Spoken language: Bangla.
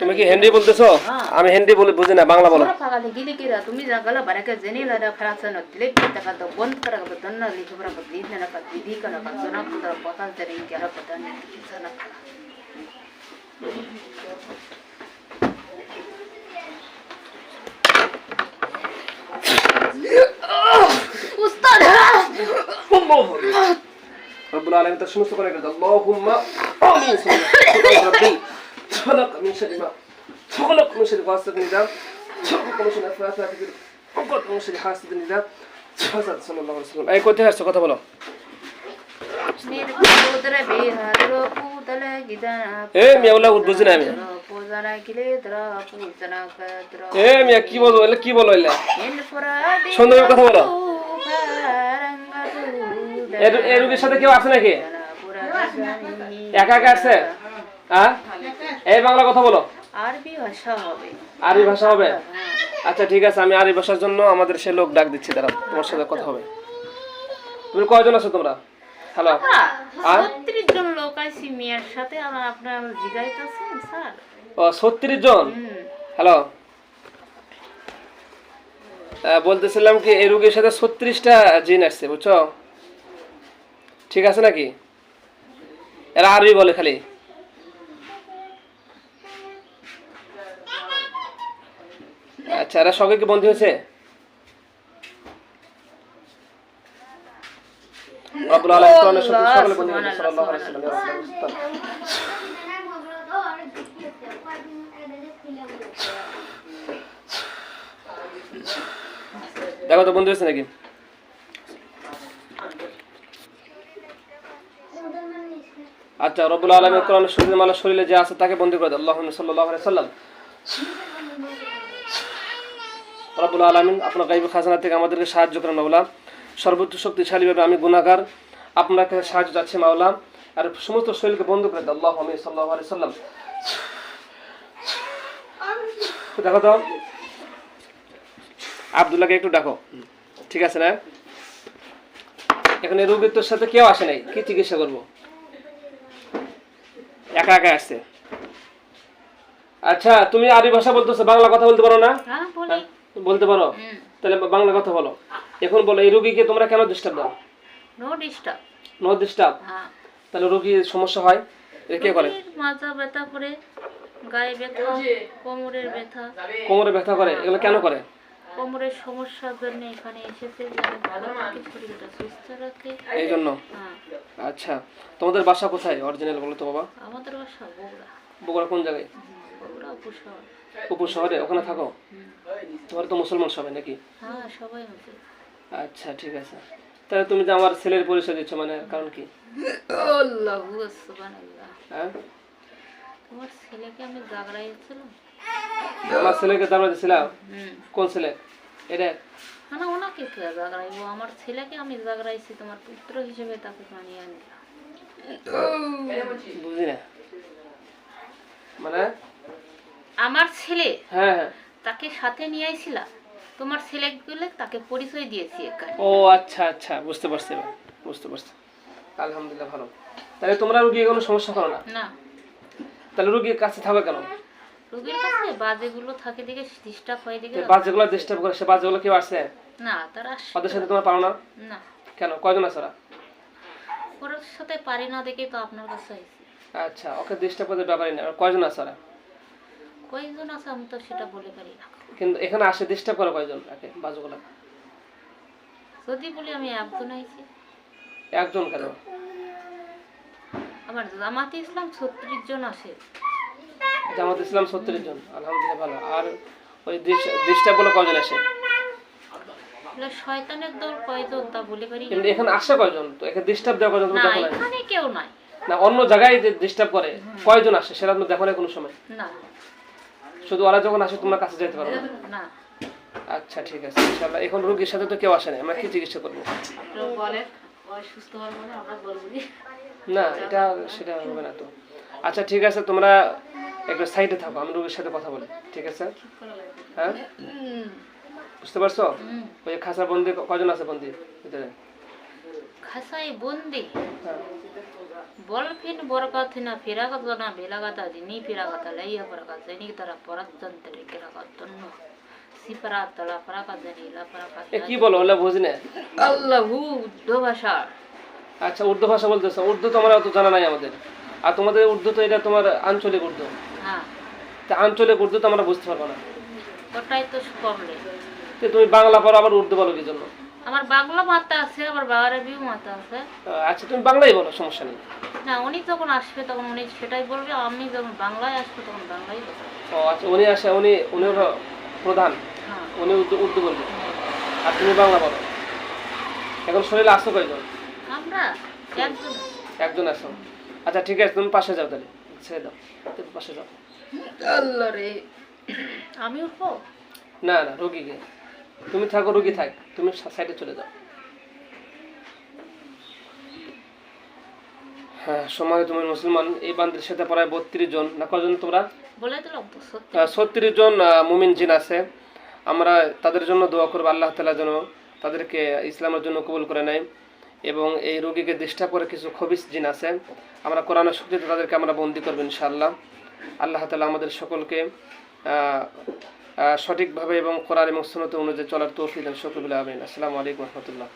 তুমি কি হিন্দি বলতেছো আমি হিন্দি বলে বুঝি না বাংলা বলো তুমি জাগালা বারাকে জেনে লরা ফরাসন হতলে টাকা তো বন্ধ করা গব দন্ন লিখ বরা গব দিন না কা দিদি কা না কনা কদর পতা তরে কি আর পতা না কিছু না উস্তাদ রব্বুল আলামিন তার সমস্ত করে গেল আল্লাহুম্মা আমিন সুবহান রাব্বি خلق من شر ما خلق من شر غاسق إذا خلق من شر أفلاك خلق من شر حاسد إذا حسد صلى الله عليه وسلم এই কোথায় আসছো কথা বলো নির্বোধর বিহার পুতল গিদানা এ মিয়া ওলা বুঝি না আমি পূজনা কিলে দ্র পূজনা কদ্র এ মিয়া কি বলো এলে কি বলো এলে এন পরাদি সুন্দর করে কথা বলো রঙ্গ এর এর রোগীর সাথে কেউ আছে নাকি একা একা আসছে হ্যাঁ এই বাংলা কথা বলো। আরবি ভাষা হবে। আরবি ভাষা হবে? আচ্ছা ঠিক আছে আমি আরবি ভাষার জন্য আমাদের সে লোক ডাক দিচ্ছি তারা তোমার সাথে কথা হবে। তুমি কয়জন আছো তোমরা? হ্যালো আর? ছত্রিশ জন লোক আইসি মেয়ের সাথে আমার আপনার জিগাইতেছেন স্যার। ও ছত্রিশ জন? হ্যালো বলতেছিলাম কি এই রোগীর সাথে ছত্রিশটা জিন আসছে বুঝছ? ঠিক আছে নাকি? এরা আরবি বলে খালি। আচ্ছা এরা সবাই কি বন্ধু হয়েছে? রব্বুল আলামিন কোরআনের সাথে সকলে বন্ধু হয়েছে সাল্লাল্লাহু আলাইহি ওয়াসাল্লাম দেখো তো বন্ধু হয়েছে নাকি? আচ্ছা রবুল আলমী কোরআন শরীর মালা শরীরে যে আছে তাকে বন্দি করে দেয় আল্লাহ সাল্লাহ সাল্লাম রব্বুল আলমিন আপনার গাইব খাজানা থেকে আমাদেরকে সাহায্য করেন, মাওলা। সর্বোচ্চ শক্তিশালীভাবে আমি গুণাগার আপনার কাছে সাহায্য চাচ্ছি, মাওলা। আর সমস্ত শরীরকে বন্ধ করে দেয় আল্লাহ আমি সাল্লাহ সাল্লাম। দেখো তো। আবদুল্লাহকে একটু ডাকো। ঠিক আছে না? এখানে রোগীর তোর সাথে কেউ আসে নাই, কি চিকিৎসা করব? একা একা আসছে। আচ্ছা তুমি আরবি ভাষা বলতেছো, বাংলা কথা বলতে পারো না? হ্যাঁ বলতে পারো? তাহলে বাংলা কথা বলো। এখন বলো এই রোগীকে তোমরা কেন ডিস্টার্ব দাও? নো ডিস্টার্ব নো ডিস্টার্ব হ্যাঁ। তাহলে রোগীর সমস্যা হয়? এটা কে করে মাথা ব্যথা করে গায়ে ব্যথা কোমরের ব্যথা। কোমরে ব্যথা করে এগুলো কেন করে? কোমরের সমস্যার জন্য এখানে এসেছে সুস্থ রাখে। এই জন্য? হ্যাঁ। আচ্ছা তোমাদের বাসা কোথায় অরিজিনাল বলো তো বাবা? আমাদের বাসা বগুড়া। বগুড়া কোন জায়গায়? উপর শহরে ওখানে থাকো? তোমার তো মুসলমান সবাই নাকি? হ্যাঁ সবাই আচ্ছা ঠিক আছে। তাহলে তুমি যে আমার ছেলের পরিচয় দিচ্ছ মানে কারণ কি? হ্যাঁ? তোমার ছেলেকে আমি জাগরাইছিলাম আমার ছেলেকে কোন ছেলে? এটা? ওনাকে কে আমার ছেলেকে আমি তোমার পুত্র হিসেবে তাকে মানিয়ে আনলাম। বুঝি না মানে? আমার ছেলে হ্যাঁ হ্যাঁ। তাকে সাথে নিয়ে আইছিলাম তোমার ছেলেগুলো তাকে পরিচয় দিয়েছি এখানে। ও আচ্ছা আচ্ছা বুঝতে পারছি এবার বুঝতে পারছি। আলহামদুলিল্লাহ ভালো। তাহলে তোমরা রুগী কোনো সমস্যা করো না? না। তাহলে রুগীর কাছে থাকবে কেন? রোগীর কাছে বাজেগুলো থাকে দেখে ডিস্টার্ব হয়ে দেখে বাচ্চাগুলো ডিস্টার্ব করে সে বাচ্চাগুলো কেউ আসছে না তারা আস- ওদের সাথে তোমার পারো না? না। কেন? কয়জন আছে ওরা? ওর সাথে পারি না দেখে তো আপনার কাছে আইছি। আচ্ছা ওকে ডিস্টার্ব করতে ব্যাপারই না। কয়জন আছে ওরা? কয়েকজন আছে আমি তো সেটা বলে পারি না। কিন্তু এখানে আসে ডিস্টার্ব করে কয়জন? বাজুগুলো। যদি বলি আমি একজন আইছি। একজন কেন? আমার জামাতে ইসলাম ছত্রিশ জন আসে জামাত ইসলাম ছত্রিশ জন আলহামদুলিল্লাহ ভালো। আর ওই ডিস্টার্বগুলো কয়জন আসে? শয়তানের দল কয়জন তা বলে পারি এখানে আসে কয়জন? তো এখানে ডিস্টার্ব দেওয়া কয়জন? না এখানে কেউ নাই। না অন্য জায়গায় যে ডিস্টার্ব করে কয়জন আসে? সেটা দেখো না কোনো সময়। না। শুধু ওরা যখন আসে তোমরা কাছে যেতে পারবে না। আচ্ছা ঠিক আছে ইনশাআল্লাহ। এখন রোগীর সাথে তো কেউ আসে না আমরা কি চিকিৎসা করব? মানে আমরা বলব না। এটা সেটা হবে না তো। আচ্ছা ঠিক আছে তোমরা একটু সাইডে থাকো আমি রোগীর সাথে কথা বলি ঠিক আছে? হ্যাঁ? বুঝতে পারছ? ওই খাসা বন্দি কজন আছে বন্দি? ভিতরে? খাসাই বন্দি। হ্যাঁ। Bolfin borakatina firagatona belagata jini firagata leia barakat zeni tara porattantere kiragattonno siparatala parakat zeni la parakat এ কি বলো ওলা বুঝি না? আল্লাহু উর্দু ভাষা। আচ্ছা উর্দু ভাষা বলতেছো উর্দু তো আমার অত জানা নাই আমাদের। আর তোমাদের উর্দু তো এটা তোমার আঞ্চলিক উর্দু। হ্যাঁ। তা আঞ্চলিক উর্দু তো আমরা বুঝতে পারব না। ওটাই তো প্রবলেম তো তুমি বাংলা পড়ো আবার উর্দু বলো কি জন্য? আমার বাংলা মাতা আছে আমার বাবার আরবিও মাতা আছে। আচ্ছা তুমি বাংলাই বলো সমস্যা নেই। না উনি যখন আসবে তখন উনি সেটাই বলবে আমি যখন বাংলায় আসব তখন বাংলাই বলব। ও আচ্ছা উনি আসে উনি উনি প্রধান। হ্যাঁ। উনি উর্দু উর্দু বলবে। আর তুমি বাংলা বলো। এখন শরীরে আসো কয়জন? আমরা একজন একজন আসো আচ্ছা ঠিক আছে তুমি পাশে যাও তাহলে। ছেড়ে দাও তুমি পাশে যাও। আল্লাহ রে আমি উঠবো? না না রোগীকে তুমি থাকো রুগী থাক। তুমি সাইডে চলে যাও। হ্যাঁ সময় তুমি মুসলমান। এই বান্দির সাথে প্রায় বত্রিশ জন। না কজন তোমরা? ছত্রিশ জন মুমিন জিন আছে। আমরা তাদের জন্য দোয়া করব আল্লাহ তালা যেন তাদেরকে ইসলামের জন্য কবুল করে নেয়। এবং এই রোগীকে ডিস্টার্ব করে কিছু খবিস জিন আছে। আমরা কোরআনের শক্তিতে তাদেরকে আমরা বন্দি করব ইনশাআল্লাহ। আল্লাহ তালা আমাদের সকলকে সঠিকভাবে এবং কোরআন এবং সুনত অনুযায়ী চলার তৌফিক দেন আমিন। আসসালামু আলাইকুম রহমতুল্লাহ।